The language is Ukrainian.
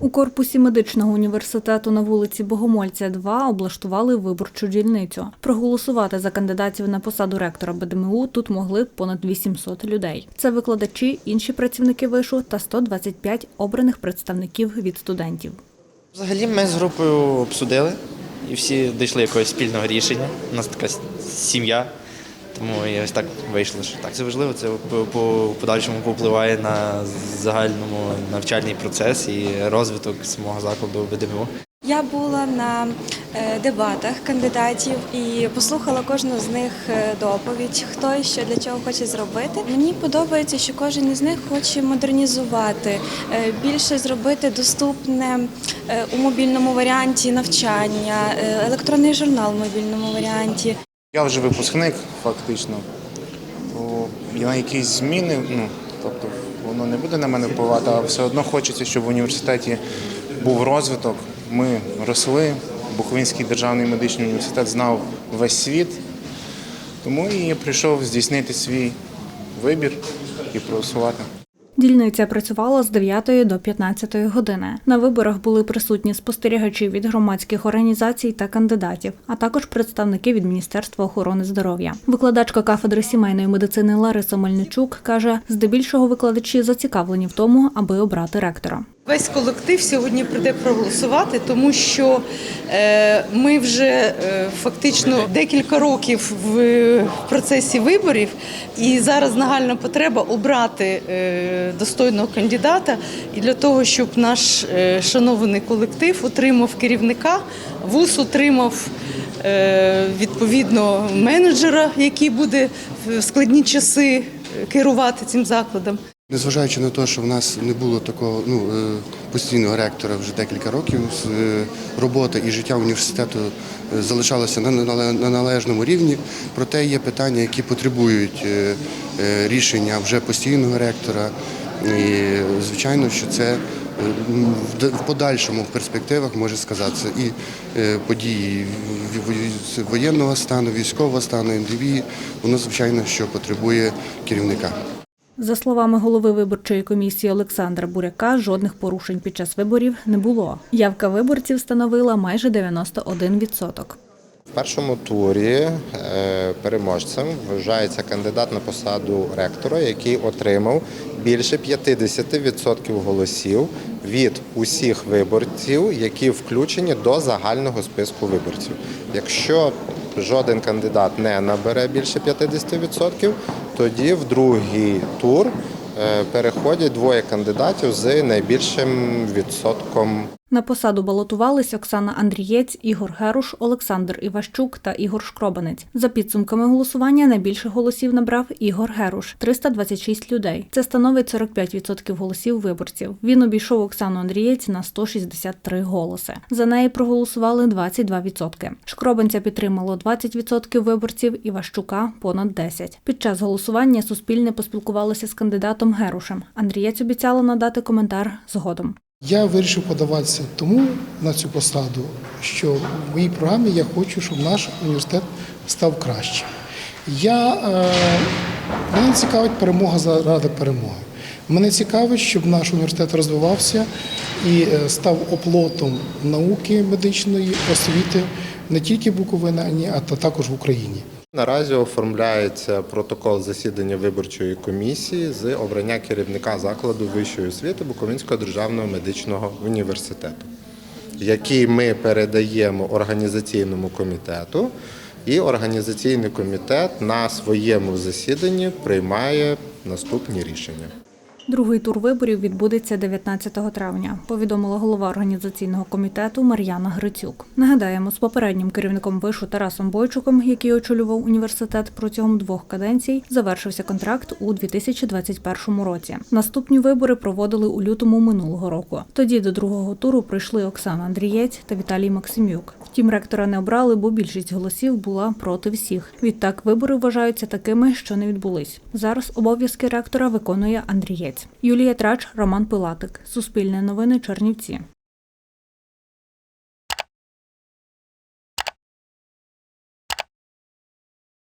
У корпусі медичного університету на вулиці Богомольця 2 облаштували виборчу дільницю. Проголосувати за кандидатів на посаду ректора БДМУ тут могли понад 800 людей. Це викладачі, інші працівники вишу та 125 обраних представників від студентів. Взагалі ми з групою обсудили і всі дійшли якогось спільного рішення. У нас така сім'я, тому і ось так вийшло. Що так це важливо. Це по- по подальшому повпливає на загальному навчальний процес і розвиток самого закладу ВДМУ. Я була на е, дебатах кандидатів і послухала кожну з них е, доповідь, хто і що для чого хоче зробити. Мені подобається, що кожен із них хоче модернізувати, е, більше зробити доступне у мобільному варіанті навчання, електронний журнал в мобільному варіанті. Я вже випускник, фактично. То на якісь зміни, ну, тобто воно не буде на мене впливати, а все одно хочеться, щоб в університеті був розвиток. Ми росли, Буковинський державний медичний університет знав весь світ. Тому і прийшов здійснити свій вибір і проголосувати. Дільниця працювала з 9 до 15 години. На виборах були присутні спостерігачі від громадських організацій та кандидатів, а також представники від Міністерства охорони здоров'я. Викладачка кафедри сімейної медицини Лариса Мельничук каже, здебільшого викладачі зацікавлені в тому, аби обрати ректора. Весь колектив сьогодні прийде проголосувати, тому що е, ми вже е, фактично декілька років в, процесі виборів, і зараз нагальна потреба обрати е, достойного кандидата. І для того, щоб наш шанований колектив отримав керівника, вуз отримав. Відповідно, менеджера, який буде в складні часи керувати цим закладом. Незважаючи на те, що в нас не було такого ну, е, постійного ректора вже декілька років, е, робота і життя університету е, залишалося на належному рівні, проте є питання, які потребують рішення вже постійного ректора. І звичайно, що це в подальшому в перспективах може сказатися і події воєнного стану, військового стану, НДВ, воно звичайно, що потребує керівника. За словами голови виборчої комісії Олександра Буряка, жодних порушень під час виборів не було. Явка виборців становила майже 91%. В першому турі е, переможцем вважається кандидат на посаду ректора, який отримав більше 50% голосів від усіх виборців, які включені до загального списку виборців. Якщо жоден кандидат не набере більше 50%, тоді в другий тур е, переходять двоє кандидатів з найбільшим відсотком На посаду балотувались Оксана Андрієць, Ігор Геруш, Олександр Іващук та Ігор Шкробанець. За підсумками голосування найбільше голосів набрав Ігор Геруш 326 людей. Це становить 45% голосів виборців. Він обійшов Оксану Андрієць на 163 голоси. За неї проголосували 22%. Шкробанця підтримало 20% виборців, Іващука понад 10%. Під час голосування Суспільне поспілкувалося з кандидатом Герушем. Андрієць обіцяла надати коментар згодом. Я вирішив подаватися тому на цю посаду, що в моїй програмі я хочу, щоб наш університет став кращим. Я, е, мене цікавить перемога заради перемоги. Мене цікавить, щоб наш університет розвивався і е, став оплотом науки медичної освіти не тільки в Буковині, а також в Україні. Наразі оформляється протокол засідання виборчої комісії з обрання керівника закладу вищої освіти Буковинського державного медичного університету, який ми передаємо організаційному комітету, і організаційний комітет на своєму засіданні приймає наступні рішення. Другий тур виборів відбудеться 19 травня, повідомила голова організаційного комітету Мар'яна Грицюк. Нагадаємо, з попереднім керівником вишу Тарасом Бойчуком, який очолював університет протягом двох каденцій, завершився контракт у 2021 році. Наступні вибори проводили у лютому минулого року. Тоді до другого туру прийшли Оксана Андрієць та Віталій Максимюк. Втім, ректора не обрали, бо більшість голосів була проти всіх. Відтак вибори вважаються такими, що не відбулись. Зараз обов'язки ректора виконує Андрієць. Юлія Трач, Роман Пилатик. Суспільне новини Чернівці.